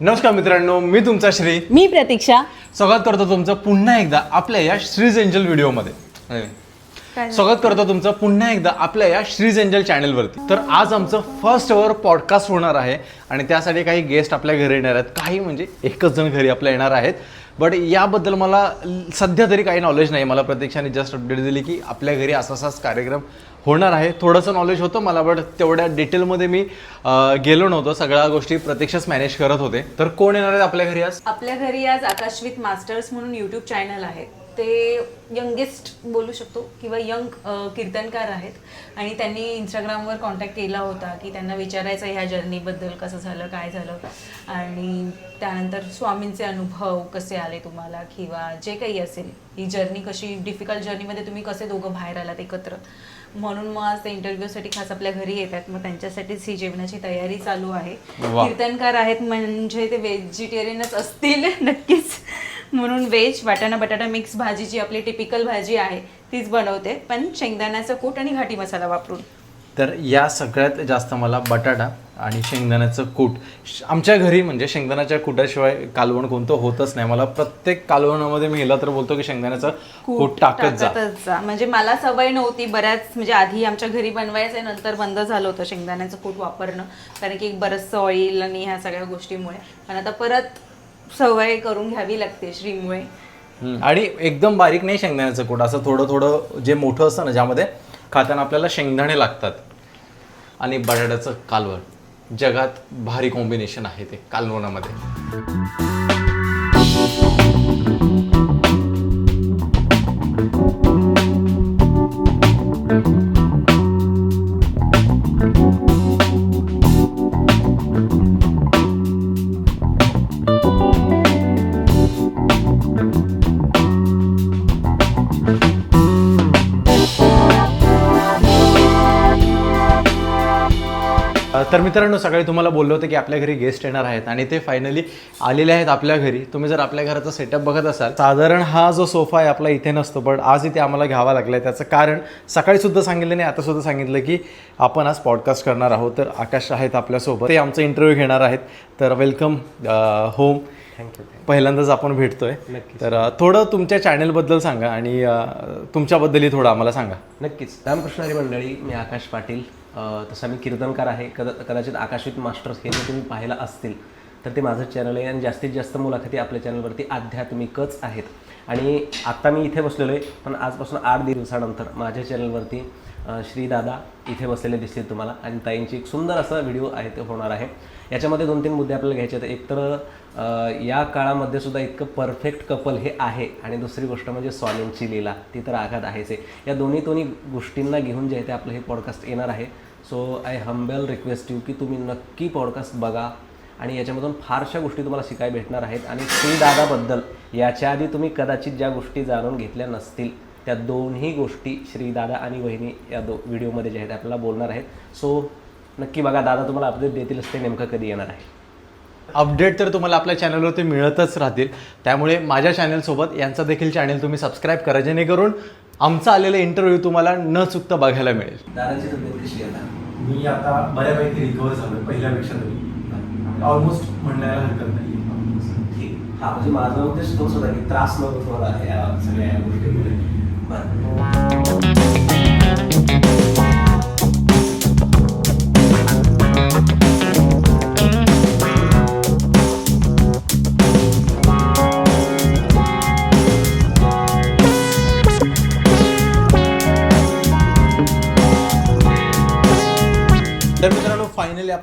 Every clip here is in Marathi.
नमस्कार मित्रांनो मी तुमचा श्री. मी प्रतीक्षा. स्वागत करतो तुमचं पुन्हा एकदा आपल्या या श्रीज एंजल व्हिडिओमध्ये. काय स्वागत करतो तुमचं पुन्हा एकदा आपल्या या श्रीज एंजल चॅनलवरती. तर आज आमचं फर्स्ट एवर पॉडकास्ट होणार आहे आणि त्यासाठी काही गेस्ट आपल्या घरी येणार आहेत. काही म्हणजे एकच जण घरी आपल्या येणार आहेत. बट याबद्दल मला सध्या तरी काही नॉलेज नाही. मला प्रत्यक्षाने जस्ट अपडेट दिली की आपल्या घरी असा असाच कार्यक्रम होणार आहे. थोडंसं नॉलेज होतं मला बट तेवढ्या डिटेलमध्ये मी गेलो नव्हतो. सगळ्या गोष्टी प्रत्यक्षच मॅनेज करत होते. तर कोण येणार आहेत आपल्या घरी आज? आपल्या घरी आज आकाशवित मास्टर्स म्हणून युट्यूब चॅनल आहे. ते यंगेस्ट बोलू शकतो किंवा यंग कीर्तनकार आहेत. आणि त्यांनी इंस्टाग्रामवर कॉन्टॅक्ट केला होता की त्यांना विचारायचं ह्या जर्नीबद्दल कसं झालं काय झालं? आणि त्यानंतर स्वामींचे अनुभव कसे आले तुम्हाला? किंवा जे काही असेल ही जर्नी कशी डिफिकल्ट जर्नीमध्ये तुम्ही कसे दोघं बाहेर आलात एकत्र? म्हणून मग आज ते इंटरव्ह्यूसाठी खास आपल्या घरी येतात. मग त्यांच्यासाठीच ही जेवणाची तयारी चालू आहे. कीर्तनकार आहेत म्हणजे ते व्हेजिटेरियनच असतील नक्कीच. म्हणून व्हेज वाटाणा बटाटा मिक्स भाजी जी आपली टिपिकल भाजी आहे तीच बनवते. पण शेंगदाण्याचं कूट आणि घाटी मसाला वापरून. तर या सगळ्यात जास्त मला बटाटा आणि शेंगदाण्याचं कूट आमच्या घरी म्हणजे शेंगदाण्याच्या कुटाशिवाय कालवण कोणतं होतच नाही. मला प्रत्येक कालवणामध्ये मी तर बोलतो की शेंगदाण्याचं कूट टाकत जा. म्हणजे मला सवय नव्हती बऱ्याच म्हणजे आधी आमच्या घरी बनवायचं नंतर बंद झालं होतं शेंगदाण्याचं कूट वापरणं. कारण की बरंचसं ऑइल आणि ह्या सगळ्या गोष्टीमुळे. पण आता परत सवय करून घ्यावी लागते श्रीमुळे. हम्म. आणि एकदम बारीक नाही शेंगदाण्याचं कूट असं थोडं थोडं जे मोठं असतं ना ज्यामध्ये खाताना आपल्याला शेंगदाणे लागतात. आणि बटाट्याचं कालवण. जगात भारी कॉम्बिनेशन आहे ते कालवणामध्ये. तर मित्रांनो सकाळी तुम्हाला बोललो होतं की आपल्या घरी गेस्ट येणार आहेत आणि ते फायनली आलेले आहेत आपल्या घरी. तुम्ही जर आपल्या घराचा सेटअप बघत असाल साधारण हा जो सोफा आहे आपला इथे नसतो पण आज इथे आम्हाला घ्यावा लागला आहे त्याचं कारण सकाळी सुद्धा सांगितलं नाही आता सुद्धा सांगितलं की आपण आज पॉडकास्ट करणार आहोत. तर आकाश आहेत आपल्यासोबत. ते आमचा इंटरव्ह्यू घेणार आहेत. तर वेलकम होम uh, पहिल्यांदाच आपण भेटतोय. तर अ, थोडं तुमच्या चॅनलबद्दल सांगा आणि तुमच्याबद्दलही थोडं आम्हाला सांगा. नक्कीच. रामकृष्णारी मंडळी मी आकाश पाटील. तसा मी कीर्तनकार आहे. कदा कदाचित आकाशवित मास्टर्स हे जर तुम्ही पाहिलं असतील तर ते माझं चॅनल आहे आणि जास्तीत जास्त मुलाखती आपल्या चॅनलवरती आध्यात्मिकच आहेत. आणि आत्ता मी इथे बसलेलो आहे पण आजपासून आठ दिवसानंतर माझ्या चॅनलवरती श्रीदादा इथे बसलेले दिसतील तुम्हाला. आणि ताईंची एक सुंदर असा व्हिडिओ आहे ते होणार आहे. याच्यामध्ये दोन तीन मुद्दे आपल्याला घ्यायचे आहेत. एक तर या काळामध्ये सुद्धा इतकं परफेक्ट कपल हे आहे. आणि दुसरी गोष्ट म्हणजे स्वामींची लीला ती तर आघात आहेच आहे. या दोन्ही दोन्ही गोष्टींना घेऊन जे आहे ते आपलं हे पॉडकास्ट येणार आहे. So I humble request you की तुम्ही नक्की पॉडकास्ट बघा. आणि याच्यामधून फारशा गोष्टी तुम्हाला शिकाय भेटणार आहेत. आणि श्रीदादाबद्दल याच्या आधी तुम्ही कदाचित ज्या गोष्टी जाणून घेतल्या नसतील त्या दोन्ही गोष्टी श्रीदादा आणि वहिनी या दो व्हिडिओमध्ये जे आहेत आपल्याला बोलणार आहेत. सो नक्की बघा दादा तुम्हाला अपडेट देतीलच ते नेमकं कधी येणार आहे. अपडेट तर तुम्हाला आपल्या चॅनलवरती मिळतच राहतील. त्यामुळे माझ्या चॅनलसोबत यांचा देखील चॅनल तुम्ही सबस्क्राईब करा जेणेकरून आमचा आलेला इंटरव्ह्यू तुम्हाला न चुकता बघायला मिळेल. दादाची तब्येत कशी आहे आता? मी आता बऱ्यापैकी रिकवर झालोय पहिल्यापेक्षा तरी. ऑलमोस्ट म्हणायला हरकत नाही ठीक. हा म्हणजे माझा उद्देश तोच होता की त्रास नको तुम्हाला या सगळ्या गोष्टीमुळे.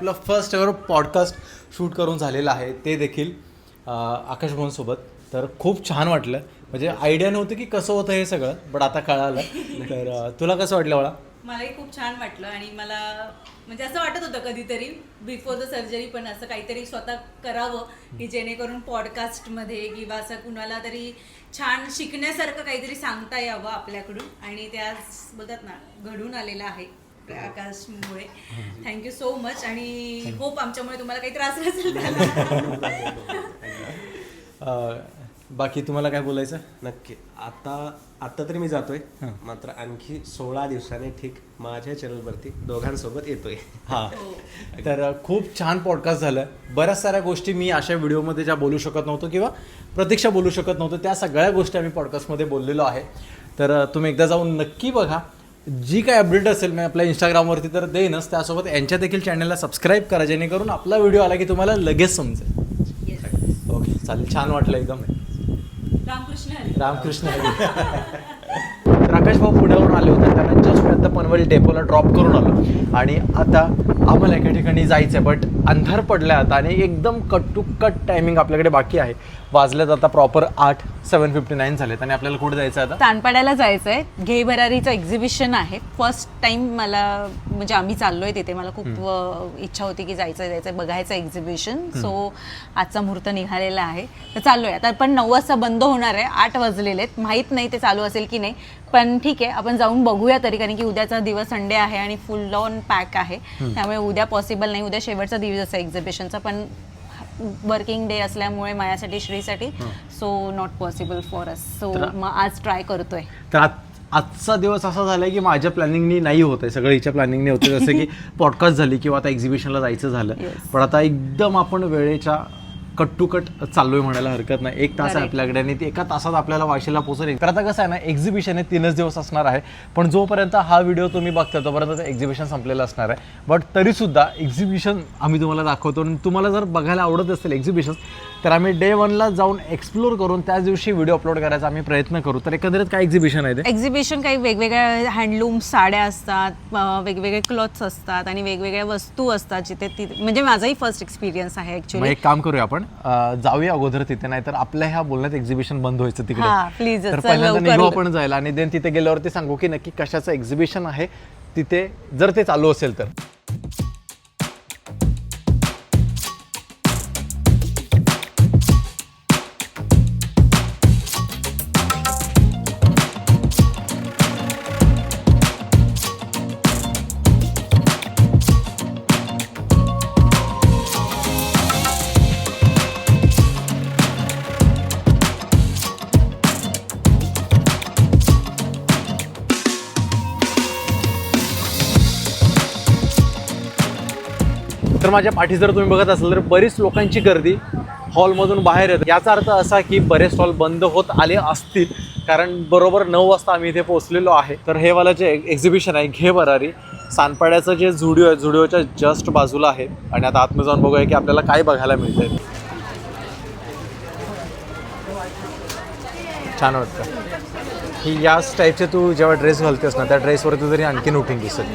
आपलं फर्स्ट एवर पॉडकास्ट शूट करून झालेलं आहे. ते देखील आकाशभवनसोबत तर खूप छान वाटलं. म्हणजे आयडिया नव्हतं की कसं होतं हे सगळं बट आता कळालं. तर तुला कसं वाटलं मला मलाही खूप छान वाटलं आणि मला म्हणजे असं वाटत होतं कधीतरी बिफोर द सर्जरी पण असं काहीतरी स्वतः करावं की जेणेकरून पॉडकास्टमध्ये किंवा असं कुणाला तरी छान शिकण्यासारखं काहीतरी सांगता यावं आपल्याकडून. आणि त्या बोलतात ना घडून आलेलं आहे. आकाशमुळे थँक्यू सो मच आणि होप आमच्यामुळे तुम्हाला काही त्रास नसेल त्याला. बाकी तुम्हाला काय बोलायचं? नक्की. आता आता तरी मी जातोय. मात्र आणखी सोळा दिवसाने ठीक माझ्या चॅनलवरती दोघांसोबत येतोय. हां. तर अ, खूप छान पॉडकास्ट झालं. बऱ्याच साऱ्या गोष्टी मी अशा व्हिडिओमध्ये ज्या बोलू शकत नव्हतो किंवा प्रतीक्षा बोलू शकत नव्हतो त्या सगळ्या गोष्टी आम्ही पॉडकास्टमध्ये बोललेलो आहे. तर तुम्ही एकदा जाऊन नक्की बघा. जी काय अपडेट असेल मी आपल्या इंस्टाग्रामवरती तर देईनच. त्यासोबत यांच्या देखील चॅनलला सबस्क्राईब करा जेणेकरून आपला व्हिडिओ आला की तुम्हाला लगेच समजेल. ओके चालेल. छान वाटलं एकदम. रामकृष्ण हरी. रामकृष्ण. तर आकाश भाऊ पुण्यावरून आले होते. त्यांना जस्ट आता पनवेल डेपोला ड्रॉप करून आलो. आणि आता आम्हाला एका ठिकाणी जायचं आहे बट अंधार पडला आता आणि एकदम कट टू कट टायमिंग आपल्याकडे बाकी आहे. वाजल्यात आता प्रॉपर आठ सेवन फिफ्टी नाईन झालेत. आणि आपल्याला कुठे जायचं आहे आता? तानपाड्याला जायचंय. घे भरारीचं एक्झिबिशन आहे. फर्स्ट टाइम मला म्हणजे आम्ही चाललोय तिथे. मला खूप इच्छा होती की जायचं जायचं बघायचं एक्झिबिशन सो आजचा मुहूर्त निघालेला आहे. तर चाललोय. आता पण नऊ वाजता बंद होणार आहे. आठ वाजलेले आहेत. माहीत नाही ते चालू असेल की नाही. पण ठीक आहे. आपण जाऊन बघूया तरी. कारण की उद्याचा दिवस संडे आहे आणि फुल ऑन पॅक आहे. त्यामुळे उद्या पॉसिबल नाही. उद्या शेवटचा दिवस आहे एक्झिबिशनचा पण वर्किंग डे असल्यामुळे माझ्यासाठी श्रीसाठी so not possible for us so मग आज ट्राय करतोय. तर आज आजचा दिवस असा झालाय की माझ्या प्लॅनिंगनी नाही होत आहे. सगळं हिच्या प्लॅनिंगने होते जसं की पॉडकास्ट झाली किंवा आता एक्झिबिशनला जायचं झालं. पण आता एकदम आपण वेळेच्या कट टू कट चाललोय म्हणायला हरकत नाही. एक तास आहे. आपल्याकडे आणि ते एका तासात आपल्याला वाशीला पोहोचेल. तर आता कसं आहे ना एक्झिबिशन हे तीनच दिवस असणार आहे. पण जोपर्यंत हा व्हिडिओ तुम्ही बघता तोपर्यंत एक्झिबिशन संपलेलं असणार आहे. बट तरीसुद्धा एक्झिबिशन आम्ही तुम्हाला दाखवतो. आणि तुम्हाला जर बघायला आवडत असेल एक्झिबिशन तर आम्ही डे वनला जाऊन एक्सप्लोर करून त्याच दिवशी व्हिडिओ अपलोड करायचा आम्ही प्रयत्न करू. तर एकंदरीत काय एक्झिबिशन आहे ते? एक्झिबिशन काही वेगवेगळ्या हँडलूम साड्या असतात वेगवेगळे क्लॉथ्स असतात आणि वेगवेगळ्या वस्तू असतात जिथे ती म्हणजे माझाही फर्स्ट एक्सपिरियन्स आहे ऍक्च्युली एक काम करूया आपण. अं, जाऊया अगोदर तिथे नाही तर आपल्या ह्या बोलण्यात एक्झिबिशन बंद व्हायचं हा, तिकडे please, तर चल, पहिल्यांदा लवकर. निघू आपण जायला आणि देन तिथे गेल्यावरती सांगू की नक्की कशाचं एक्झिबिशन आहे तिथे जर ते चालू असेल तर. तर माझ्या पाठी जर तुम्ही बघत असाल तर बरीच लोकांची गर्दी हॉलमधून बाहेर येते. याचा अर्थ असा की बरेच स्टॉल बंद होत आले असतील. कारण बरोबर नऊ वाजता आम्ही इथे पोहोचलेलो आहे. तर हे वाला जे एक्झिबिशन आहे घे बरारी सानपाड्याचं जे झुडिओ आहे झुडिओच्या जस्ट बाजूला आहे. आणि आता आतमध्ये जाऊन बघूया की आपल्याला काय बघायला मिळतंय. छान वाटतं. ही याच टाईपचे तू जेव्हा ड्रेस घालतेस ना त्या ड्रेसवरती जरी आणखीन उठून दिसेल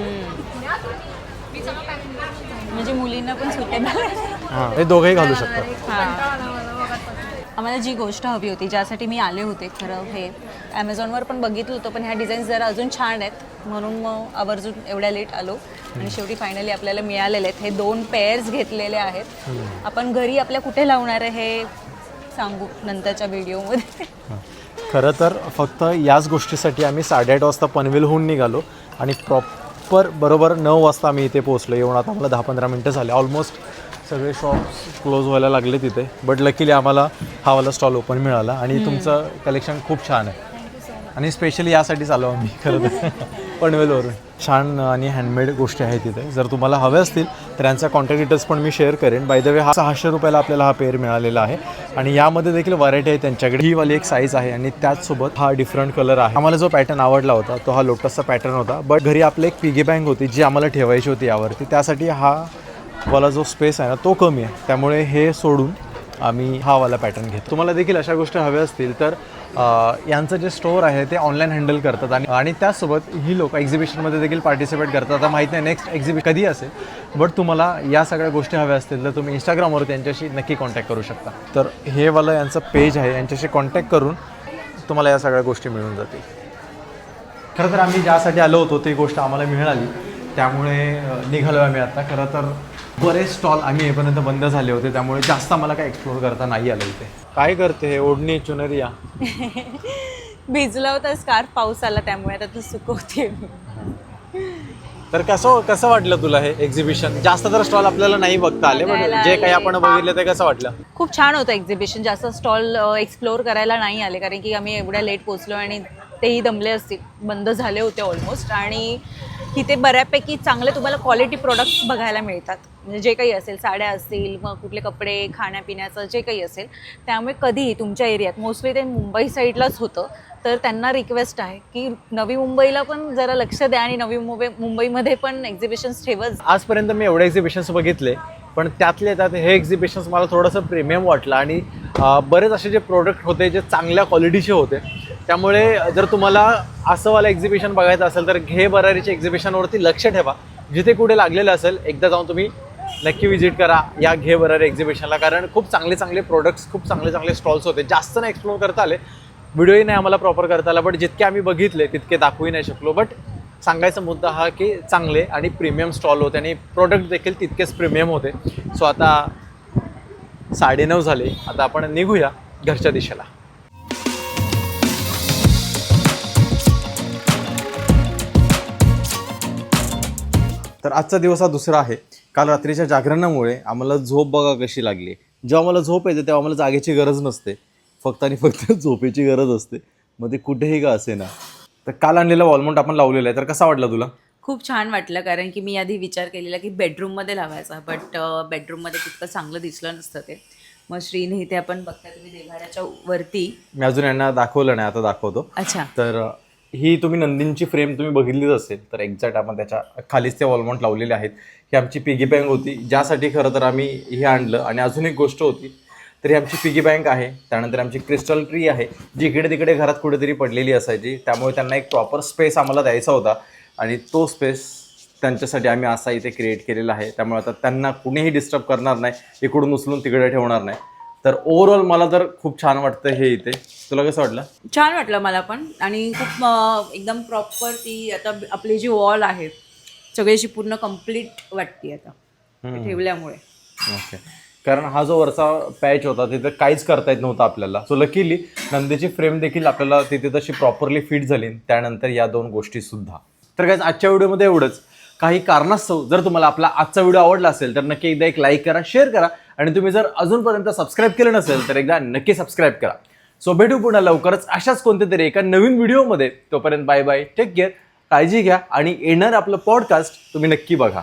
म्हणजे मुलींना पण सुटेबल हां हे दोघंही घालू शकतात आम्हाला जी गोष्ट हवी होती ज्यासाठी मी आले होते खरं हे ॲमेझॉनवर पण बघितलं होतं पण ह्या डिझाईन्स जरा अजून छान आहेत. म्हणून मग आवर्जून एवढ्या लेट आलो. आणि शेवटी फायनली आपल्याला मिळालेले आहेत. हे दोन पेअर्स घेतलेले आहेत. आपण घरी आपल्या कुठे लावणार आहे हे सांगू नंतरच्या व्हिडिओमध्ये खरं तर फक्त याच गोष्टीसाठी आम्ही साडेआठ वाजता पनवेलहून निघालो. आणि प्रॉपर बरोबर नऊ वाजता आम्ही इथे पोहोचलो. येऊन आता आम्हाला दहा पंधरा मिनटं झाले. ऑलमोस्ट सगळे शॉप्स क्लोज व्हायला लागले तिथे. बट लकीली आम्हाला हा वाला स्टॉल ओपन मिळाला. आणि तुमचं कलेक्शन खूप छान आहे. आणि स्पेशली यासाठीच आलो आम्ही खरं तर. पनवेलवरून छान आणि हँडमेड गोष्टी आहेत तिथे. जर तुम्हाला हवे असतील तर यांचा कॉन्टॅक्ट डिटेल्स पण मी शेअर करेन. बाय द वे हा सहाशे रुपयाला आपल्याला हा पेअर मिळालेला आहे. आणि यामध्ये देखील व्हरायटी आहे त्यांच्याकडे. ही वाली एक साईज आहे आणि त्याचसोबत हा डिफरंट कलर आहे. आम्हाला जो पॅटर्न आवडला होता तो हा लोटसचा पॅटर्न होता. बट घरी आपलं एक पिगी बँक होती जी आम्हाला ठेवायची होती यावरती. त्यासाठी हा वाला जो स्पेस आहे ना तो कमी आहे. त्यामुळे हे सोडून आम्ही हा वाला पॅटर्न घेतो. तुम्हाला देखील अशा गोष्टी हव्या असतील तर यांचं जे स्टोअर आहे ते ऑनलाईन हँडल करतात. आणि आणि त्यासोबत ही लोक एक्झिबिशनमध्ये देखील पार्टिसिपेट करतात. आता माहीत नाही नेक्स्ट एक्झिबि कधी असेल बट तुम्हाला या सगळ्या गोष्टी हव्या असतील तर तुम्ही इंस्टाग्रामवर त्यांच्याशी नक्की कॉन्टॅक्ट करू शकता. तर हे वाला यांचं पेज आहे. यांच्याशी कॉन्टॅक्ट करून तुम्हाला या सगळ्या गोष्टी मिळून जातील. खरं तर आम्ही ज्यासाठी आलो होतो ती गोष्ट आम्हाला मिळाली. त्यामुळे निघालो आम्ही आता. खरं तर बरेच स्टॉल आम्ही येईपर्यंत बंद झाले होते त्यामुळे जास्त आम्हाला काय एक्सप्लोर करता नाही आलं इथे. काय करते हे ओढणी चुनरिया भिजला होता स्कार्फ पाऊस आला त्यामुळे आता तू सुकवते. तर कसं कसं वाटलं तुला हे एक्झिबिशन जास्त तर स्टॉल आपल्याला नाही बघता आले पण बघायला जे काही आले. आपण बघितलं ते कसं वाटलं? खूप छान होतं एक्झिबिशन जास्त स्टॉल एक्सप्लोअर करायला नाही आले कारण की आम्ही एवढ्या लेट पोचलो आणि तेही दमले असतील. बंद झाले होते ऑलमोस्ट आणि तिथे बऱ्यापैकी चांगले तुम्हाला क्वालिटी प्रोडक्ट्स बघायला मिळतात. म्हणजे जे काही असेल साड्या असतील मग कुठले कपडे खाण्यापिण्याचं जे काही असेल त्यामुळे कधीही तुमच्या एरियात मोस्टली ते मुंबई साईडलाच होतं. तर त्यांना रिक्वेस्ट आहे की नवी मुंबईला पण जरा लक्ष द्या आणि नवी मुंबई मुंबईमध्ये पण एक्झिबिशन्स ठेवत आजपर्यंत मी एवढे एक्झिबिशन्स बघितले पण त्यातले त्यात हे एक्झिबिशन्स मला थोडंसं प्रीमियम वाटलं. आणि बरेच असे जे प्रोडक्ट होते जे चांगल्या क्वालिटीचे होते त्यामुळे जर तुम्हाला असंवालं एक्झिबिशन बघायचं असेल तर घे बरारीच्या एक्झिबिशनवरती लक्ष ठेवा. जिथे कुठे लागलेलं असेल एकदा जाऊन तुम्ही नक्की विजिट करा या घे बरं एक्झिबिशनला कारण खूप चांगले चांगले प्रोडक्ट्स खूप चांगले चांगले स्टॉल्स होते. जास्त नाही एक्सप्लोर करता आले. व्हिडिओही नाही आम्हाला प्रॉपर करता आला बट जितके आम्ही बघितले तितके दाखवूही नाही शकलो. बट सांगायचा मुद्दा हा की चांगले आणि प्रीमियम स्टॉल होते आणि प्रोडक्ट देखील तितकेच प्रीमियम होते. सो आता साडेनऊ झाले. आता आपण निघूया घरच्या दिशेला. तर आजचा दिवस हा दुसरा आहे. काल रात्रीच्या जागरणामुळे आम्हाला झोप बघा कशी लागली. जेव्हा मला झोप येते तेव्हा मला जागेची गरज नसते. फक्त आणि फक्त झोपेची गरज असते. मग ते कुठेही का असे ना. तर काल आणलेला वॉलमाउंट आपण लावलेला आहे. तर कसा वाटला तुला? खूप छान वाटलं कारण की मी आधी विचार केलेला की बेडरूममध्ये लावायचा. बट बेडरूममध्ये तितकं चांगलं दिसलं नसतं ते. मग श्रीने इथे आपण बघता तुम्ही देवाऱ्याच्या वरती मी अजून यांना दाखवलं नाही आता दाखवतो. अच्छा. तर ही तुम्ही नंदींची फ्रेम तुम्ही बघितलीच असेल तर एक्झॅक्ट आपण त्याच्या खालीच ते वॉलमाउंट लावलेले आहेत. ही आमची पिगी बँक होती ज्यासाठी खरं तर आम्ही हे आणलं. आणि अजून एक गोष्ट होती तर ही आमची पिगी बँक आहे त्यानंतर आमची क्रिस्टल ट्री आहे जी इकडे तिकडे घरात कुठेतरी पडलेली असायची. त्यामुळे त्यांना एक प्रॉपर स्पेस आम्हाला द्यायचा होता. आणि तो स्पेस त्यांच्यासाठी आम्ही असा इथे क्रिएट केलेला आहे. त्यामुळे आता त्यांना कुणीही डिस्टर्ब करणार नाही इकडून उचलून तिकडे ठेवणार नाही. तर ओव्हरऑल मला तर खूप छान वाटतं हे इथे. तुला कसं वाटलं? छान वाटलं मला पण. आणि खूप अं, एकदम प्रॉपर ती आता आपली जी वॉल आहे सगळी अशी पूर्ण कंप्लीट वाटते आता. ठेवल्यामुळे. ओके. कारण हा जो वरचा पॅच होता तिथे काहीच करता येत नव्हतं आपल्याला. सो लकीली नंदीची फ्रेम देखील आपल्याला तिथे तशी प्रॉपरली फिट झाली त्यानंतर या दोन गोष्टी सुद्धा. तर काय आजच्या व्हिडिओमध्ये एवढंच. काही कारणास्तव जर तुम्हाला आपला आजचा व्हिडिओ आवडला असेल तर नक्की एकदा एक लाईक करा शेअर करा. आणि तुम्ही जर अजूनपर्यंत सबस्क्राईब केलं नसेल तर एकदा नक्की सबस्क्राईब करा. सो भेटू पुन्हा लवकरच अशाच कोणत्या तरी एका नवीन व्हिडिओमध्ये. तोपर्यंत बाय बाय टेक केअर काळजी घ्या आणि येणार आपलं पॉडकास्ट तुम्ही नक्की बघा.